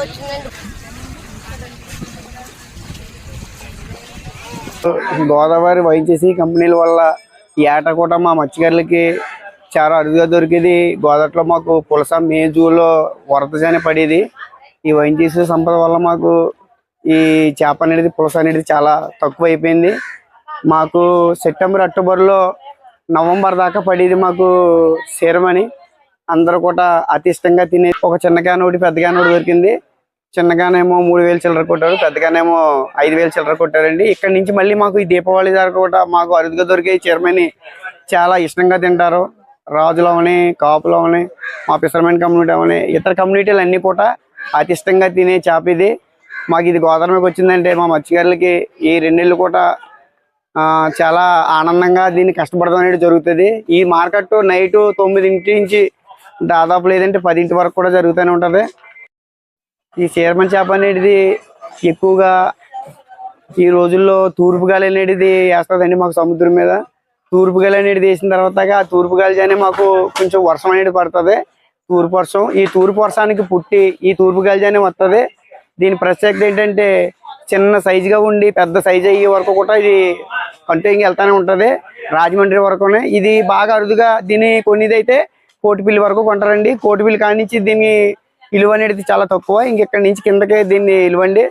వచ్చిందండి. గోదావరి వైద్యసీ కంపెనీల వల్ల ఈ ఏట కూడా మా మత్స్యకారులకి చాలా అరుదుగా దొరికేది. గోదావరిలో మాకు పులస మేజులో వరదజానే పడేది. ఈ వైద్యసీ సంపద వల్ల మాకు ఈ చేప అనేది పులస అనేది చాలా తక్కువ అయిపోయింది మాకు సెప్టెంబర్ అక్టోబర్లో నవంబర్ దాకా పడేది మాకు సేరమని అందరూ కూడా అతి ఇష్టంగా తినే ఒక చిన్నగాన ఒకటి పెద్దగాన ఒకటి దొరికింది. చిన్నగానేమో మూడు వేలు చిల్లర కొట్టారు పెద్దగానేమో ఐదు వేలు చిల్లర కొట్టారండి. ఇక్కడ నుంచి మళ్ళీ మాకు ఈ దీపావళి దాకా కూడా మాకు అరుదుగా దొరికే చీరమని చాలా ఇష్టంగా తింటారు. రాజులు అవని కాపులు అవని మా ఫిషర్మెన్ కమ్యూనిటీ అవని ఇతర కమ్యూనిటీలు అన్ని కూడా అతి ఇష్టంగా తినే చేప ఇది. మాకు ఇది గోదావరికి వచ్చిందంటే మా మత్స్యకారులకి ఈ రెండేళ్ళు కూడా చాలా ఆనందంగా దీన్ని కష్టపడడం అనేది జరుగుతుంది. ఈ మార్కెట్ నైట్ తొమ్మిదింటి నుంచి దాదాపు లేదంటే పదింటి వరకు కూడా జరుగుతూనే ఉంటుంది. ఈ చీరమన్ చేప అనేది ఎక్కువగా ఈ రోజుల్లో తూర్పు గాలి అనేది వేస్తుందండి మాకు సముద్రం మీద. తూర్పు గాలి అనేది వేసిన తర్వాత ఆ తూర్పు గాలి మాకు కొంచెం వర్షం అనేది పడుతుంది. తూర్పు వర్షం ఈ తూర్పు వర్షానికి పుట్టి ఈ తూర్పు గాలి వస్తుంది. దీని ప్రత్యేకత ఏంటంటే చిన్న సైజుగా ఉండి పెద్ద సైజు అయ్యే వరకు కూడా ఇది కంటిన్యూ వెళ్తానే ఉంటుంది. రాజమండ్రి వరకునే ఇది బాగా అరుదుగా దీని కొన్నిదైతే కోటిపిల్లి వరకు కొంటారండి. కోటిపిల్లి కానించి నుంచి విలువ అనేది చాలా తక్కువ. ఇంకెక్కడి నుంచి కిందకే దీన్ని విలువండి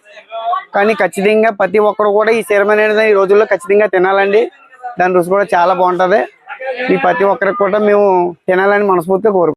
కానీ ఖచ్చితంగా ప్రతి ఒక్కరు కూడా ఈ సిరమ అనేది ఈ రోజుల్లో ఖచ్చితంగా తినాలండి. దాని రుచి కూడా చాలా బాగుంటది. ఈ ప్రతి ఒక్కరికి కూడా మేము తినాలని మనస్ఫూర్తిగా కోరుకుంటాం